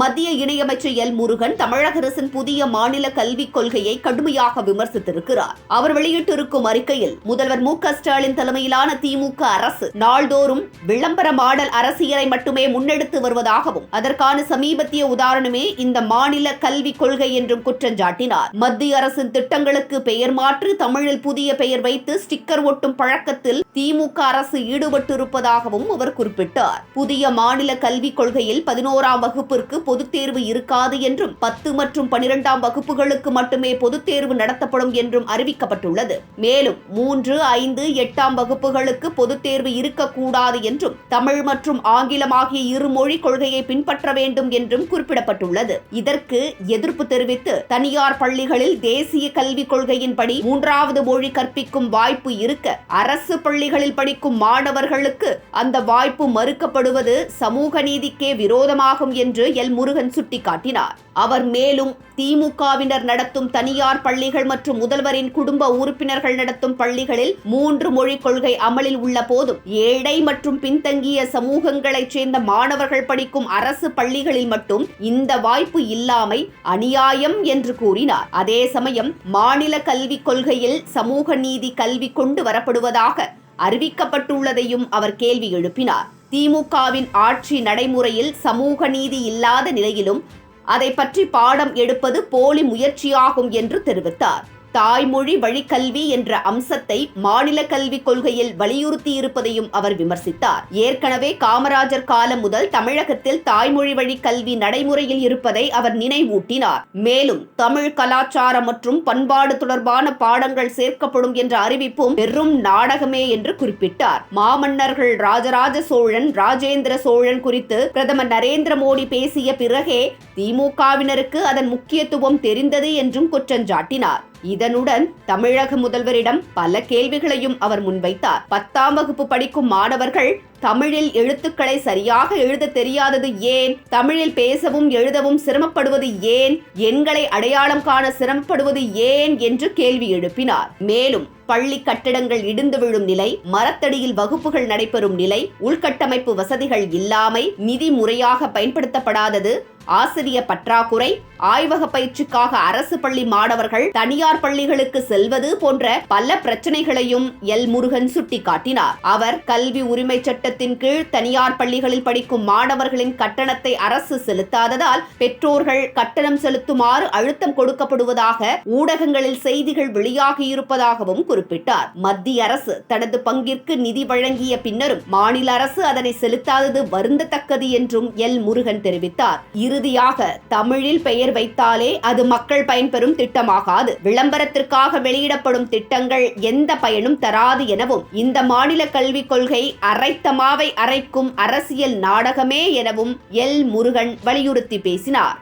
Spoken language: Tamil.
மத்திய இணையமைச்சர் எல். முருகன் தமிழக அரசின் புதிய மாநில கல்விக் கொள்கையை கடுமையாக விமர்சித்திருக்கிறார். அவர் வெளியிட்டிருக்கும் அறிக்கையில் முதல்வர் மு. க. ஸ்டாலின் தலைமையிலான திமுக அரசு நாள்தோறும் விளம்பர மாடல் அரசியலை மட்டுமே முன்னெடுத்து வருவதாகவும் அதற்கான சமீபத்திய உதாரணமே இந்த மாநில கல்விக் கொள்கை என்றும் குற்றஞ்சாட்டினார் மத்திய அரசின் திட்டங்களுக்கு பெயர் மாற்றி தமிழில் புதிய பெயர் வைத்து ஸ்டிக்கர் ஒட்டும் பழக்கத்தில் திமுக அரசு ஈடுபட்டிருப்பதாகவும் அவர் குறிப்பிட்டார். புதிய மாநில கல்விக் கொள்கையில் பதினோராம் வகுப்பிற்கு பொதுத் தேர்வு இருக்காது என்றும் பத்து மற்றும் பனிரெண்டாம் வகுப்புகளுக்கு மட்டுமே பொதுத் தேர்வு நடத்தப்படும் என்றும் அறிவிக்கப்பட்டுள்ளது. மேலும் மூன்று ஐந்து எட்டாம் வகுப்புகளுக்கு பொதுத் தேர்வு இருக்கக்கூடாது என்றும் தமிழ் மற்றும் ஆங்கிலம் ஆகிய இரு மொழி கொள்கையை பின்பற்ற வேண்டும் என்றும் குறிப்பிடப்பட்டுள்ளது. இதற்கு எதிர்ப்பு தெரிவித்து தனியார் பள்ளிகளில் தேசிய கல்விக் கொள்கையின்படி மூன்றாவது மொழி கற்பிக்கும் வாய்ப்பு இருக்க அரசு பள்ளிகளில் படிக்கும் மாணவர்களுக்கு அந்த வாய்ப்பு மறுக்கப்படுவது சமூக நீதிக்கே விரோதமாகும் என்று எல். முருகன் சுட்டிக்காட்டினார். அவர் மேலும் திமுகவினர் நடத்தும் தனியார் பள்ளிகள் மற்றும் முதல்வரின் குடும்ப உறுப்பினர்கள் நடத்தும் பள்ளிகளில் மூன்று மொழிக் கொள்கை அமலில் உள்ள போதும் ஏழை மற்றும் பின்தங்கிய சமூகங்களைச் சேர்ந்த மாணவர்கள் படிக்கும் அரசு பள்ளிகளில் மட்டும் இந்த வாய்ப்பு இல்லாமை அநியாயம் என்று கூறினார். அதே சமயம் மாநில கல்விக் கொள்கையில் சமூக நீதி கல்வி கொண்டு வரப்படுவதாக அறிவிக்கப்பட்டுள்ளதையும் அவர் கேள்வி எழுப்பினார். திமுகவின் ஆட்சி நடைமுறையில் சமூக நீதி இல்லாத நிலையிலும் அதை பற்றி பாடம் எடுப்பது போலி முயற்சியாகும் என்று தெரிவித்தார். தாய்மொழி வழிக்கல்வி என்ற அம்சத்தை மாநில கல்விக் கொள்கையில் வலியுறுத்தியிருப்பதையும் அவர் விமர்சித்தார். ஏற்கனவே காமராஜர் காலம் முதல் தமிழகத்தில் தாய்மொழி வழி கல்வி நடைமுறையில் இருப்பதை அவர் நினைவூட்டினார். மேலும் தமிழ் கலாச்சாரம் மற்றும் பண்பாடு தொடர்பான பாடங்கள் சேர்க்கப்படும் என்ற அறிவிப்பும் வெறும் நாடகமே என்று குறிப்பிட்டார். மாமன்னர்கள் ராஜராஜ சோழன் ராஜேந்திர சோழன் குறித்து பிரதமர் நரேந்திர மோடி பேசிய பிறகே திமுகவினருக்கு அதன் முக்கியத்துவம் தெரிந்தது என்றும் குற்றஞ்சாட்டினார் இதனுடன் தமிழக முதல்வரிடம் பல கேள்விகளையும் அவர் முன்வைத்தார். பத்தாம் வகுப்பு படிக்கும் மாணவர்கள் தமிழில் எழுத்துக்களை சரியாக எழுத தெரியாதது ஏன்? தமிழில் பேசவும் எழுதவும் சிரமப்படுவது ஏன்? எண்களை அடையாளம் காண சிரமப்படுவது ஏன்? என்று கேள்வி எழுப்பினார். மேலும் பள்ளி கட்டடங்கள் இடிந்து விழும் நிலை மரத்தடியில் வகுப்புகள் நடைபெறும் நிலை உள்கட்டமைப்பு வசதிகள் இல்லாமை நிதி முறையாக பயன்படுத்தப்படாதது ஆசிரிய பற்றாக்குறை ஆய்வக பயிற்சிக்காக அரசு பள்ளி மாணவர்கள் தனியார் பள்ளிகளுக்கு செல்வது போன்ற பல பிரச்சனைகளையும் எல் முருகன் சுட்டிக்காட்டினார். அவர் கல்வி உரிமை சட்ட திட்டத்தின் கீழ் தனியார் பள்ளிகளில் படிக்கும் மாணவர்களின் கட்டணத்தை அரசு செலுத்தாததால் பெற்றோர்கள் கட்டணம் செலுத்துமாறு அழுத்தம் கொடுக்கப்படுவதாக ஊடகங்களில் செய்திகள் வெளியாகியிருப்பதாகவும் குறிப்பிட்டார். மத்திய அரசு தனது பங்கிற்கு நிதி வழங்கிய பின்னரும் மாநில அரசு அதனை செலுத்தாதது வருந்தத்தக்கது என்றும் எல். முருகன் தெரிவித்தார். இறுதியாக தமிழில் பெயர் வைத்தாலே அது மக்கள் பயன்பெறும் திட்டமாகாது. விளம்பரத்திற்காக வெளியிடப்படும் திட்டங்கள் எந்த பயனும் தராது எனவும் இந்த மாநில கல்விக் கொள்கை சினிமாவை அரைக்கும் அரசியல் நாடகமே எனவும் எல் முருகன் வலியுறுத்தி பேசினார்.